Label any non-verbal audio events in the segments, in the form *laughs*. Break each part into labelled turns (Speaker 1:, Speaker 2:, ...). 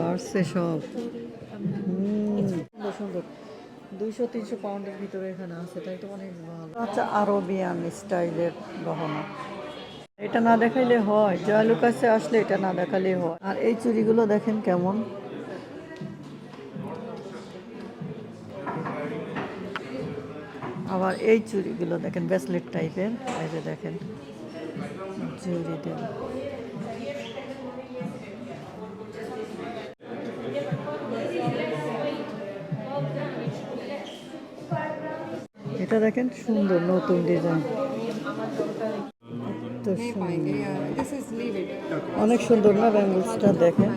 Speaker 1: বাড়ছে সব? সুন্দর সুন্দর। দুইশো তিনশো পাউন্ডের ভিতরে এখানে আছে তাই তো অনেক ভালো। আচ্ছা আরবিয়ান স্টাইলের গহনা। এটা না দেখাইলে হয় জয়ালুকাসে আসলে এটা না দেখালে হয়। আর এই চুড়িগুলো দেখেন কেমন। আবার এই চুড়িগুলো দেখেন ব্রেসলেট টাইপের। এই যে দেখেন চুড়ি দেন এটা দেখেন সুন্দর নতুন ডিজাইন তো. অনেক সুন্দর না ব্যাঙ্গলসটা দেখেন?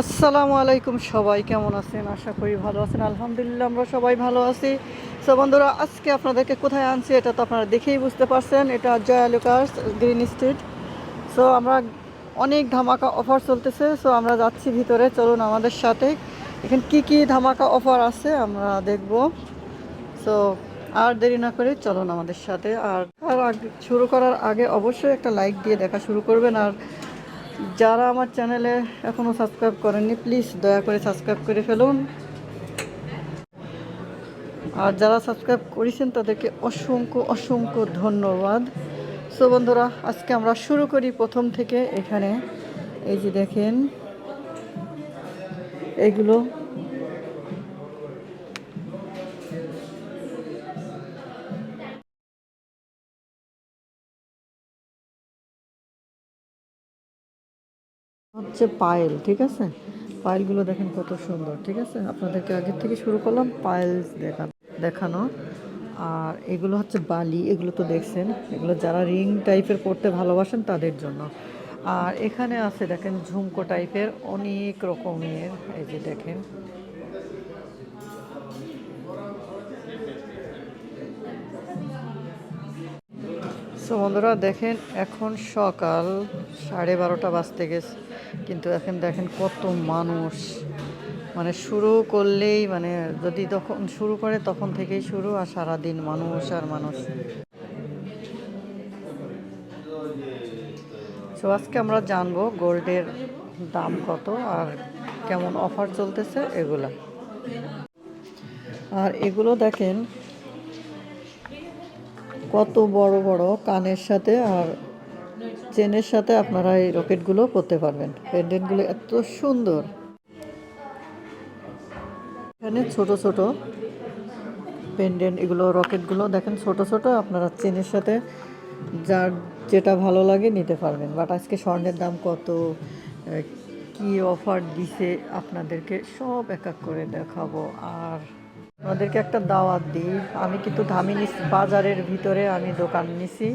Speaker 1: আসসালামু আলাইকুম সবাই, কেমন আছেন? আশা করি ভালো আছেন। আলহামদুলিল্লাহ, আমরা সবাই ভালো আছি। সো বন্ধুরা, আজকে আপনাদেরকে কোথায় আনছি এটা তো আপনারা দেখেই বুঝতে পারছেন। এটা Joya lookers, green street. So আমরা অনেক ধামাকা অফার চলতেছে। সো আমরা যাচ্ছি ভিতরে। চলুন আমাদের সাথে। এখানে কি কি ধামাকা অফার আছে আমরা দেখব। সো আর দেরি না করে চলুন আমাদের সাথে। আর আর শুরু করার আগে অবশ্যই একটা লাইক দিয়ে দেখা শুরু করবেন। আর যারা আমার চ্যানেলে এখনও সাবস্ক্রাইব করেননি প্লিজ দয়া করে সাবস্ক্রাইব করে ফেলুন। আর যারা সাবস্ক্রাইব করেছেন, তাদেরকে অসংখ্য অসংখ্য ধন্যবাদ। সো বন্ধুরা, আজকে আমরা শুরু করি প্রথম থেকে। এখানে এই যে দেখেন, এগুলো হচ্ছে পায়েল, ঠিক আছে? পায়েলগুলো দেখেন কত সুন্দর, ঠিক আছে? আপনাদেরকে আগের থেকে শুরু করলাম পায়েল দেখা দেখানো। আর এগুলো হচ্ছে বালি, এগুলো তো দেখছেন। এগুলো যারা রিং টাইপের পড়তে ভালোবাসেন, তাদের জন্য। আর এখানে আছে, দেখেন, ঝুমকো টাইপের অনেক রকমের, এই যে দেখেন। সো বন্ধুরা, দেখেন, এখন সকাল সাড়ে বারোটা বাজতে গেছে। কিন্তু এখন দেখেন কত মানুষ। মানে শুরু করলেই মানে যদি তখন শুরু করে তখন থেকেই শুরু আর সারাদিন মানুষ আর মানুষ। সো আজকে আমরা জানব গোল্ডের দাম কত আর কেমন অফার চলতেছে এগুলা। আর এগুলো দেখেন কত বড় বড় কানের সাথে আর চেনের সাথে আপনারা এই রকেটগুলো করতে পারবেন। পেন্ডেন্টগুলো এত সুন্দর। এখানে ছোট ছোট পেন্ডেন্ট এগুলো, রকেটগুলো দেখেন ছোট ছোট, আপনারা চেনের সাথে যার যেটা ভালো লাগে নিতে পারবেন। বাট আজকে স্বর্ণের দাম কত? কি অফার দিছে? আপনাদেরকে সব এক এক করে দেখাবো। আর আপনাদেরকে একটা দাওয়াত দিই। আমি কিন্তু ধামিনী বাজারের ভিতরে আমি দোকান নিছি।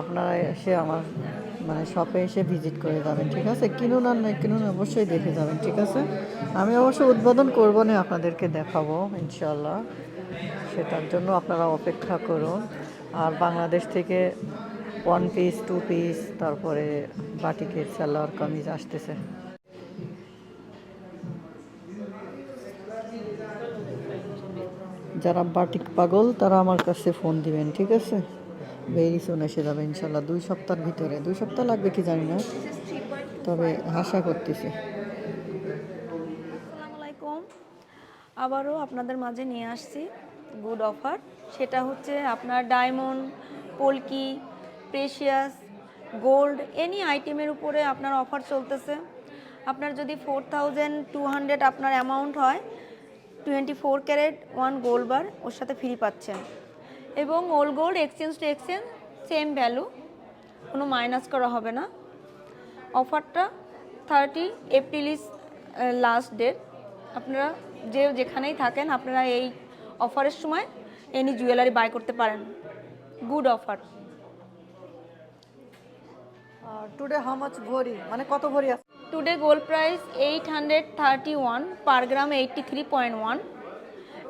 Speaker 1: আপনারা এসে আমার মানে শপে এসে ভিজিট করে যাবেন, ঠিক আছে? কিনুন আর নয় কিনুন অবশ্যই দেখে যাবেন, ঠিক আছে? আমি অবশ্য উদ্বোধন করব না, আপনাদেরকে দেখাবো ইনশাল্লাহ সেটার জন্য আপনারা অপেক্ষা করুন। আর বাংলাদেশ থেকে ওয়ান পিস টু পিস তারপরে বাটিকের সালোয়ার কামিজ আসতেছে। যারা বাটিক পাগল, তারা আমার কাছে ফোন দিবেন, ঠিক আছে? ভেরি সুন এসে যাবে ইনশাল্লাহ। দুই সপ্তাহের ভিতরে। দুই সপ্তাহ লাগবে কি জানি না। তবে আশা করতেছি।
Speaker 2: আবারও আপনাদের মাঝে নিয়ে আসছি গুড অফার সেটা হচ্ছে আপনার diamond polki precious gold any আইটেমের উপরে আপনার অফার চলতেছে। আপনার যদি ফোর থাউজেন্ড টু হান্ড্রেড আপনার অ্যামাউন্ট হয় twenty four carat one gold bar ওর সাথে ফ্রি পাচ্ছেন। এবং old gold exchange to exchange same value কোনো মাইনাস করা হবে না। অফারটা thirty April is last date আপনারা যে যেখানেই থাকেন আপনারা এই অফারের সময় এনি জুয়েলারি বাই করতে পারেন। Good offer
Speaker 1: today how much ভরি মানে কত ভরি আছে?
Speaker 2: Today gold price eight hundred thirty one per gram 831 three point 83.1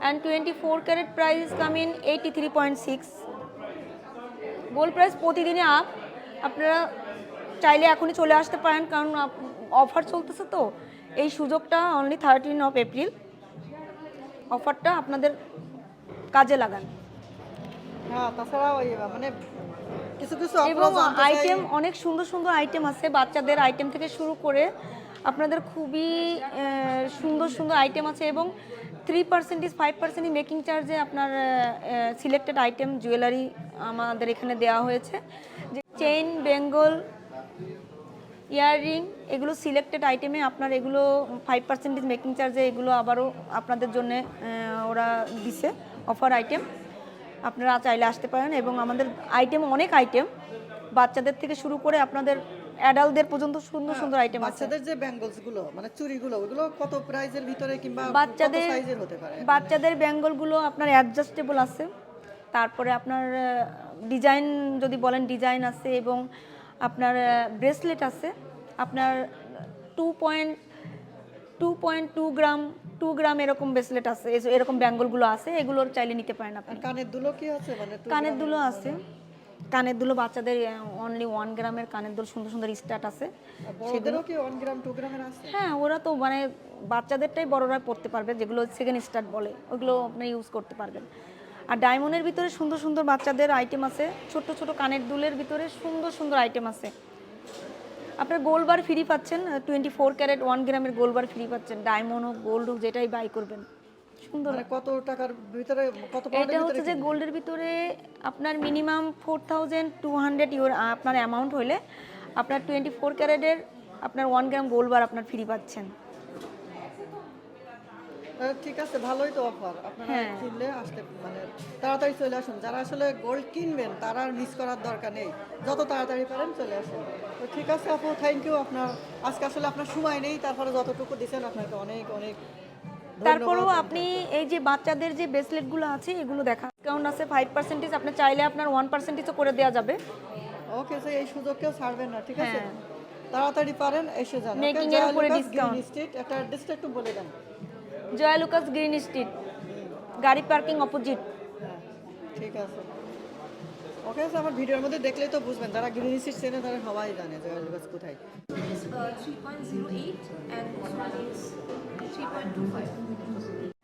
Speaker 2: and 24 carat price is coming 83.6 gold price প্রতিদিনই আপ আপনারা চাইলে এখনই চলে আসতে পারেন কারণ অফার চলতেছে তো। এই সুযোগটা অনলি থার্টিন অফ এপ্রিল অফারটা আপনাদের কাজে লাগান।
Speaker 1: হ্যাঁ তাছাড়া ওই মানে কিছু কিছু
Speaker 2: এবং আইটেম অনেক সুন্দর সুন্দর আইটেম আছে বাচ্চাদের আইটেম থেকে শুরু করে। আপনাদের খুবই সুন্দর সুন্দর আইটেম আছে এবং থ্রি পার্সেন্ট পার্সেন্টেজ ফাইভ পার্সেন্টই মেকিং চার্জে আপনার সিলেক্টেড আইটেম জুয়েলারি আমাদের এখানে দেওয়া হয়েছে। যে চেইন বেঙ্গল ইয়াররিং এগুলো সিলেক্টেড আইটেমে আপনার এগুলো ফাইভ পার্সেন্টেজ মেকিং চার্জে এগুলো আবারও আপনাদের জন্য ওরা দিছে অফার আইটেম আপনারা চাইলে আসতে পারেন এবং আমাদের আইটেম অনেক আইটেম বাচ্চাদের থেকে শুরু করে আপনাদের অ্যাডাল্টদের পর্যন্ত সুন্দর সুন্দর আইটেম আছে।
Speaker 1: বাচ্চাদের যে ব্যাঙ্গলসগুলো মানে চুড়িগুলো ওগুলো কত প্রাইজের ভিতরে কিংবা
Speaker 2: বাচ্চাদের
Speaker 1: সাইজের হতে পারে?
Speaker 2: বাচ্চাদের ব্যাঙ্গলগুলো আপনার অ্যাডজাস্টেবল আছে। তারপরে আপনার ডিজাইন যদি বলেন ডিজাইন আছে এবং আপনার ব্রেসলেট আছে। আপনার two point two point two gram two gram এরকম ব্রেসলেট আছে। এরকম ব্যাঙ্গলগুলো আছে। এগুলোর চাইলে নিতে পারেন আপনি।
Speaker 1: কানের দুলো কি আছে? মানে
Speaker 2: কানের দুলো আছে। কানের দুলো বাচ্চাদের অনলি ওয়ান গ্রামের কানের দুল সুন্দর সুন্দর স্টার্ট আছে।
Speaker 1: কি ওয়ান গ্রাম টু গ্রামের আছে?
Speaker 2: হ্যাঁ ওরা তো মানে বাচ্চাদেরটাই বড়রা পড়তে পারবে যেগুলো সেকেন্ড স্টার্ট বলে ওগুলো আপনি ইউজ করতে পারবেন। আর ডায়মন্ডের ভিতরে সুন্দর সুন্দর বাচ্চাদের আইটেম আছে ছোট ছোট কানের দুলের ভিতরে সুন্দর সুন্দর আইটেম আছে। আপনার গোল্ড বার ফ্রি পাচ্ছেন টোয়েন্টি ফোর ক্যারেট ওয়ান গ্রামের গোল্ড বার ফ্রি পাচ্ছেন ডায়মন্ড হোক গোল্ড হোক যেটাই বাই করবেন। সুন্দর।
Speaker 1: মানে কত টাকার ভিতরে কত
Speaker 2: এটা হচ্ছে যে গোল্ডের ভিতরে আপনার minimum four thousand two hundred your আপনার অ্যামাউন্ট হলে আপনার টোয়েন্টি ফোর ক্যারেটের আপনার ওয়ান গ্রাম গোল্ড বার আপনার ফ্রি পাচ্ছেন।
Speaker 1: ঠিক আছে ভালোই তো অফার আপনারা
Speaker 2: হ্যাঁ।
Speaker 1: কিনলে আসতে মানে তাড়াতাড়ি চলে আসুন। যারা আসলে গোল্ড কিনবেন তারা আর মিস করার দরকার নেই। যত তাড়াতাড়ি পারেন চলে আসুন। তো ঠিক আছে আপু থ্যাংক ইউ আপনার। আজকে আসলে আপনার সময় নেই তারপরে যতটুকু দিচ্ছেন আপনাকে অনেক অনেক।
Speaker 2: তারপরেও আপনি এই যে বাচ্চাদের যে ব্রেসলেটগুলো আছে এগুলো দেখা ডিসকাউন্ট আছে ফাইভ পার্সেন্টেজ আপনি চাইলে আপনার ওয়ান পার্সেন্টেজও করে দেওয়া যাবে।
Speaker 1: ওকে স্যার এই সুযোগ কেউ ছাড়বেন না ঠিক আছে?
Speaker 2: হ্যাঁ।
Speaker 1: তাড়াতাড়ি পারেন এসে যান
Speaker 2: মেকিং এর উপরে
Speaker 1: ডিসকাউন্ট স্ট্রিট একটা অ্যাড্রেসটা একটু বলে দেন।
Speaker 2: জয়া লুকাস গ্রিন স্ট্রিট গাড়ি পার্কিং অপোজিট
Speaker 1: হ্যাঁ ঠিক আছে। ওকে স্যার আমার ভিডিওর মধ্যে দেখলেই তো বুঝবেন যারা গ্রিন স্ট্রিট চেনে তারা সবাই জানে জয়ালুকাস কোথায়
Speaker 3: uh, 3.08 and this one is 3.25.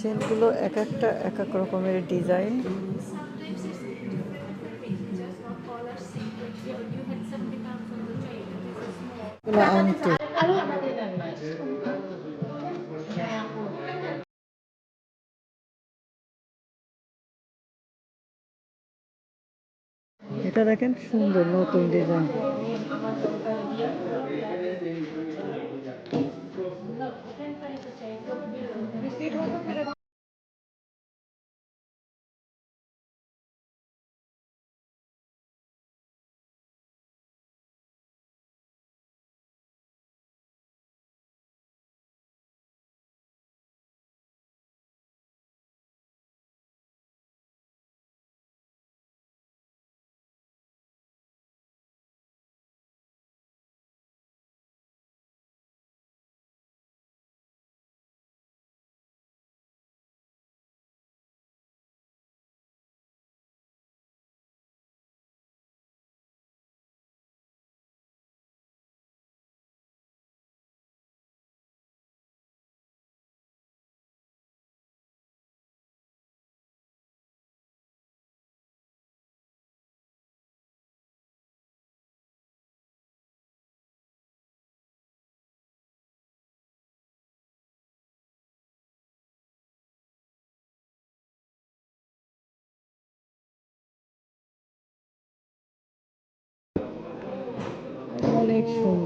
Speaker 1: চেনগুলো এক একটা এক এক রকমের ডিজাইন এটা দেখেন সুন্দর নতুন ডিজাইন অনেক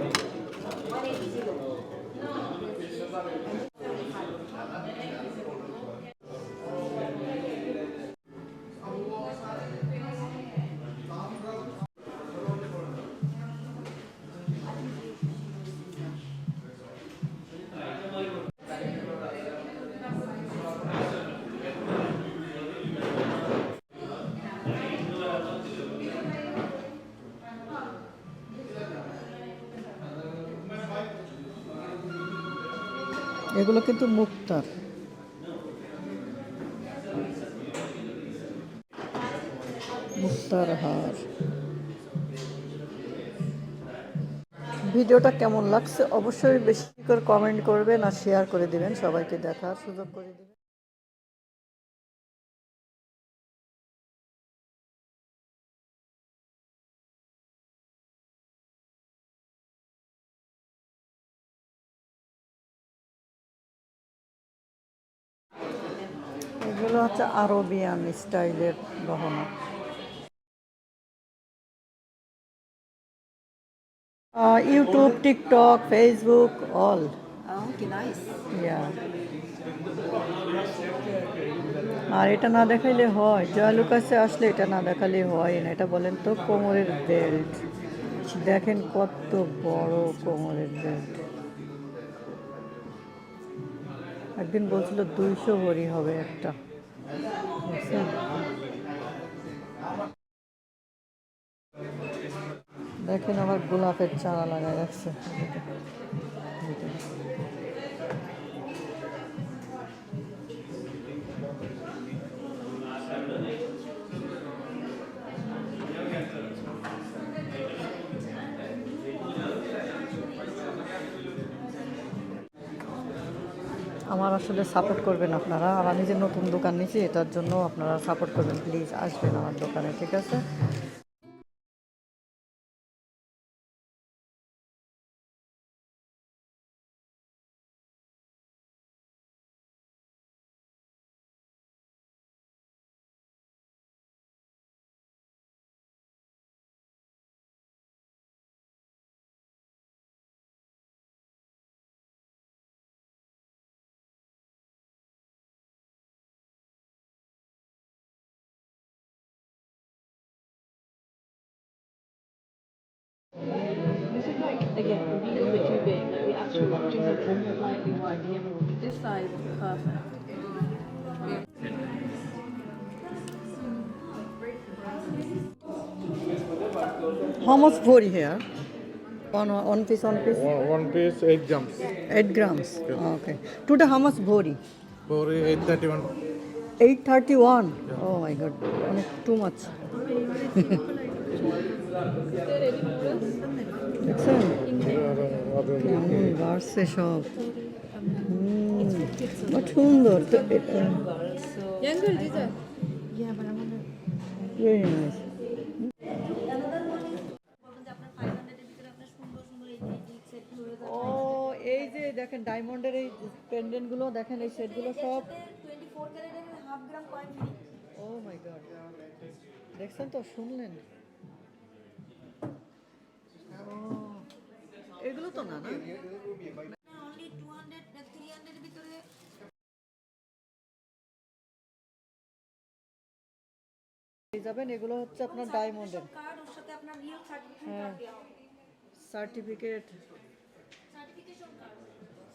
Speaker 1: এগুলো কিন্তু মুক্তার। মুক্তার হার। ভিডিওটা কেমন লাগছে অবশ্যই বেশি করে কমেন্ট করবেন আর শেয়ার করে দিবেন। সবাইকে দেখার সুযোগ করে দিবেন। আরবিয়ান স্টাইলের গহনা। ইউটিউব টিকটক ফেসবুক অল আর এটা না দেখাইলে হয়। জয়ালু কাছে আসলে এটা না দেখালে হয় না। এটা বলেন তো কোমরের বেল্ট দেখেন কত বড় কোমরের বেল্ট একদিন বলছিল দুইশো ভরি হবে একটা? দেখেন আবার গোলাপের চারা লাগায় রাখছে। আমার আসলে সাপোর্ট করবেন আপনারা। আর আমি যে নতুন দোকান নিয়েছি, এটার জন্য আপনারা সাপোর্ট করবেন। প্লিজ আসবেন আমার দোকানে, ঠিক আছে?
Speaker 4: This is like, again, a little bit too big. Like we actually, watches are slightly wide. This size is perfect.
Speaker 1: How much for here? One, one piece, one piece?
Speaker 5: One, one piece, 8 grams.
Speaker 1: 8 grams, yes. okay. Today how much bori?
Speaker 5: Bori 831.
Speaker 1: 831? Yeah. Oh my god, too much. *laughs* বাড়ছে সব সুন্দর তো very nice ও এই যে দেখেন ডায়মন্ডের এই পেন্ডেন্টগুলো দেখেন এই সেটগুলো সব ও মাই গড দেখছেন তো শুনলেন? এগুলো তো না না? যাবেন এগুলো হচ্ছে আপনার ডায়মন্ডের হ্যাঁ। সার্টিফিকেট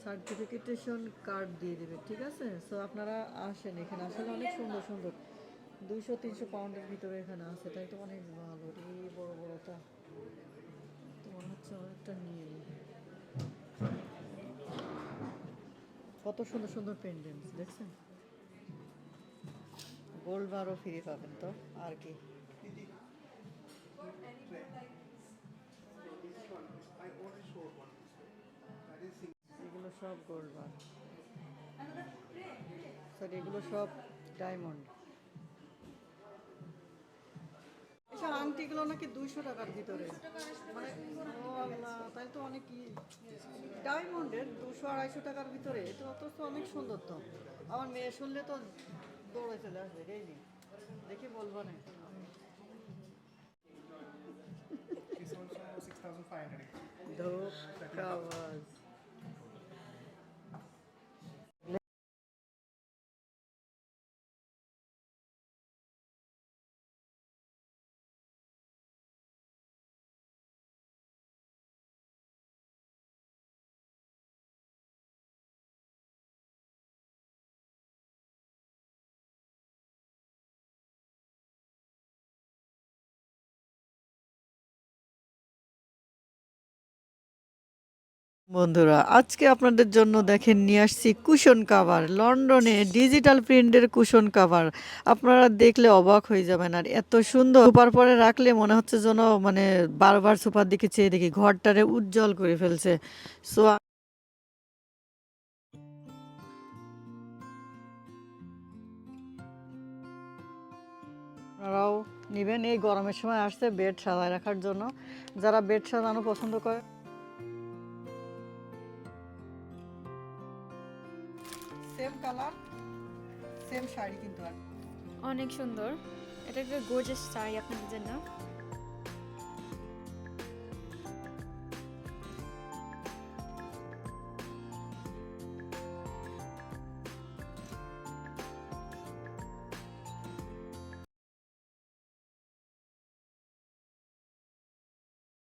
Speaker 1: সার্টিফিকেটেশন কার্ড দিয়ে দেবে ঠিক আছে? সো আপনারা আসেন এখানে। আসলে অনেক সুন্দর সুন্দর। দুইশো তিনশো পাউন্ডের ভিতরে এখানে আছে। তাই তো অনেক ভালো। বড় বড়টা। মনে নিয়ে কত সুন্দর সুন্দর পেন্ডেন্টস দেখছেন? গোল্ড বারও ফ্রি পাবেন তো, আর কি। এগুলো সব গোল্ড বার স্যার এগুলো সব ডায়মন্ড এসব আংটিগুলো নাকি দুইশো টাকার ভিতরে। মানে তাই তো অনেক ডায়মন্ডের দুশো আড়াইশো টাকার ভিতরে। অত তো অনেক সুন্দর তো। আমার মেয়ে শুনলে তো দৌড়ে চলে আসবে রেডি দেখি বলব না।
Speaker 5: Also
Speaker 1: বন্ধুরা, আজকে আপনাদের জন্য দেখেন নিয়ে আসছি কুশন কাভার লন্ডনে ডিজিটাল প্রিন্টের কুশন কাভার আপনারা দেখলে অবাক হয়ে যাবেন, আর এত সুন্দর। সুপার পরে রাখলে মনে হচ্ছে যেন মানে বারবার সুপার দিকে চেয়ে দেখি, ঘরটারে উজ্জ্বল করে ফেলছে। সো আপনারাও নেবেন, এই গরমের সময় আসছে বেড সাজায় রাখার জন্য। যারা বেড সাজানো পছন্দ করে সেম কালার সেম শাড়ি কিন্তু আর।
Speaker 6: অনেক সুন্দর। এটা একটা গোর্জাস শাড়ি আপনাদের জন্য